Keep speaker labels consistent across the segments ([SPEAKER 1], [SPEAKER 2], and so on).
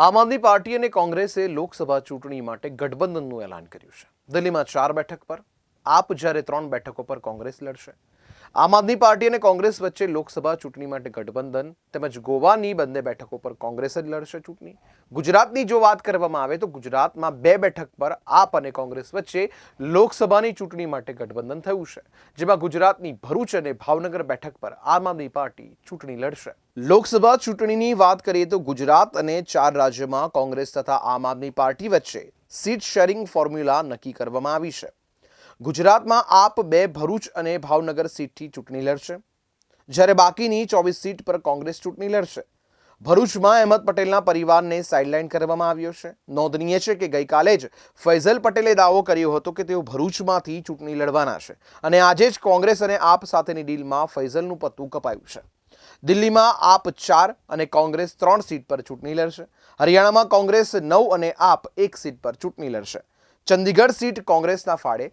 [SPEAKER 1] આમ આદમી પાર્ટી અને કોંગ્રેસે લોકસભા ચૂંટણી માટે ગઠબંધનનું એલાન કર્યું છે. દિલ્હીમાં ચાર બેઠક પર આપ જ્યારે ત્રણ બેઠકો પર કોંગ્રેસ લડશે આમ આદમી પાર્ટી અને કોંગ્રેસ વચ્ચે લોકસભા ચૂંટણી માટે ગઠબંધન તેમજ ગોવાની બંને બેઠકો પર કોંગ્રેસ જ લડશે ચૂંટણી. ગુજરાતની જો વાત કરવામાં આવે તો ગુજરાતમાં બે બેઠક પર આપ અને કોંગ્રેસ વચ્ચે લોકસભાની ચૂંટણી માટે ગઠબંધન થયું છે, જેમાં ગુજરાતની ભરૂચ અને ભાવનગર બેઠક પર આમ આદમી પાર્ટી ચૂંટણી લડશે. લોકસભા ચૂંટણીની વાત કરીએ તો ગુજરાત અને ચાર રાજ્યમાં કોંગ્રેસ તથા આમ આદમી પાર્ટી વચ્ચે સીટ શેરિંગ ફોર્મ્યુલા નક્કી કરવામાં આવી છે. ગુજરાતમાં આપ બે ભરૂચ અને ભાવનગર સીટથી ચૂંટણી લડશે. જ્યારે બાકીની ચોવીસ સીટ પર કોંગ્રેસ ચૂંટણી લડશે. ભરૂચમાં અહેમદ પટેલના પરિવારને સાઇડલાઇન કરવામાં આવ્યો છે. નોંધનીય છે કે ગઈકાલે જ ફૈઝલ પટેલે દાવો કર્યો હતો કે તેઓ ભરૂચમાંથી ચૂંટણી લડવાના છે અને આજે જ કોંગ્રેસ અને આપ સાથેની ડીલમાં ફૈઝલનું પત્તું કપાયું છે. દિલ્હીમાં આપ ચાર અને કોંગ્રેસ ત્રણ સીટ પર ચૂંટણી લડશે. હરિયાણામાં કોંગ્રેસ નવ અને આપ એક સીટ પર ચૂંટણી લડશે. ચંદીગઢ સીટ કોંગ્રેસના ફાળે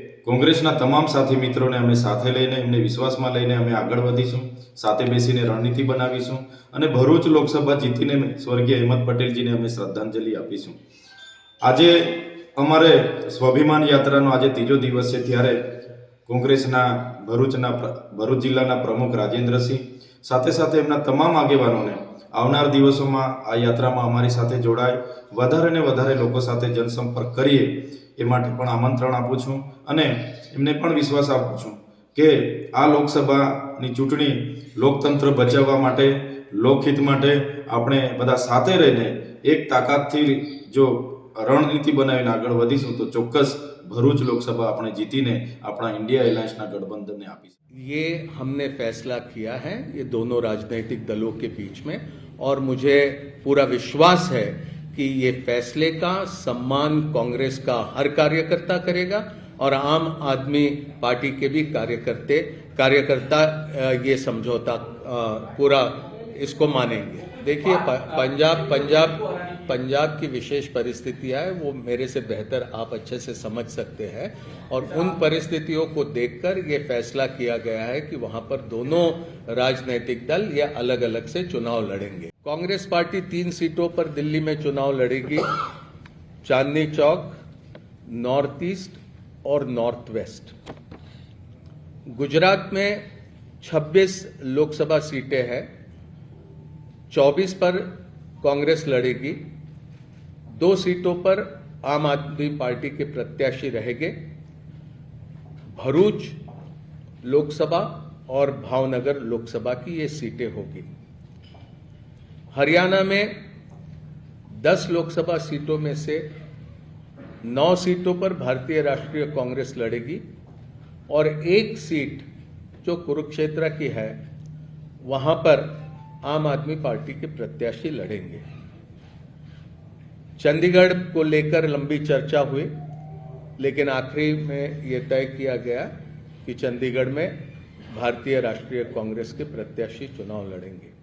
[SPEAKER 2] કોંગ્રેસના તમામ સાથી મિત્રોને અમે સાથે લઈને, એમને વિશ્વાસમાં લઈને અમે આગળ વધીશું, સાથે બેસીને રણનીતિ બનાવીશું અને ભરૂચ લોકસભા જીતીને સ્વર્ગીય અહેમદ પટેલજીને અમે શ્રદ્ધાંજલિ આપીશું. આજે અમારે સ્વાભિમાન યાત્રાનો આજે ત્રીજો દિવસ છે, ત્યારે કોંગ્રેસના ભરૂચના ભરૂચ જિલ્લાના પ્રમુખ રાજેન્દ્રસિંહ, સાથે સાથે એમના તમામ આગેવાનોને આવનાર દિવસોમાં આ યાત્રામાં અમારી સાથે જોડાય વધારે ને વધારે લોકો સાથે જનસંપર્ક કરીએ એ માટે પણ આમંત્રણ આપું છું અને એમને પણ વિશ્વાસ આપું છું કે આ લોકસભાની ચૂંટણી લોકતંત્ર બચાવવા માટે લોકહિત માટે આપણે બધા સાથે રહીને એક તાકાતથી જો રણનીતિ બનાવીને આગળ વધીશું તો ચોક્કસ ભરૂચ લોકસભા આપણે જીતીને આપણા ઇન્ડિયા એલાયન્સના ગઠબંધનને આપીશું
[SPEAKER 3] ये हमने फैसला किया है ये दोनों राजनीतिक दलों के बीच में और मुझे पूरा विश्वास है कि ये फैसले का सम्मान कांग्रेस का हर कार्यकर्ता करेगा और आम आदमी पार्टी के भी कार्यकर्ते, कार्यकर्ता ये समझौता पूरा इसको मानेंगे। देखिए पंजाब पंजाब पंजाब की विशेष परिस्थितियाँ है, वो मेरे से बेहतर आप अच्छे से समझ सकते हैं और उन परिस्थितियों को देखकर ये फैसला किया गया है कि वहाँ पर दोनों राजनीतिक दल ये अलग अलग से चुनाव लड़ेंगे। कांग्रेस पार्टी तीन सीटों पर दिल्ली में चुनाव लड़ेगी। चांदनी चौक, नॉर्थ ईस्ट और नॉर्थ वेस्ट। गुजरात में 26 लोकसभा सीटें हैं। 24 पर कांग्रेस लड़ेगी। दो सीटों पर आम आदमी पार्टी के प्रत्याशी रहेंगे। भरूच लोकसभा और भावनगर लोकसभा की ये सीटें होगी। हरियाणा में 10 लोकसभा सीटों में से 9 सीटों पर भारतीय राष्ट्रीय कांग्रेस लड़ेगी और एक सीट जो कुरुक्षेत्र की है, वहाँ पर आम आदमी पार्टी के प्रत्याशी लड़ेंगे। चंडीगढ़ को लेकर लंबी चर्चा हुई, लेकिन आखिरी में ये तय किया गया कि चंडीगढ़ में भारतीय राष्ट्रीय कांग्रेस के प्रत्याशी चुनाव लड़ेंगे।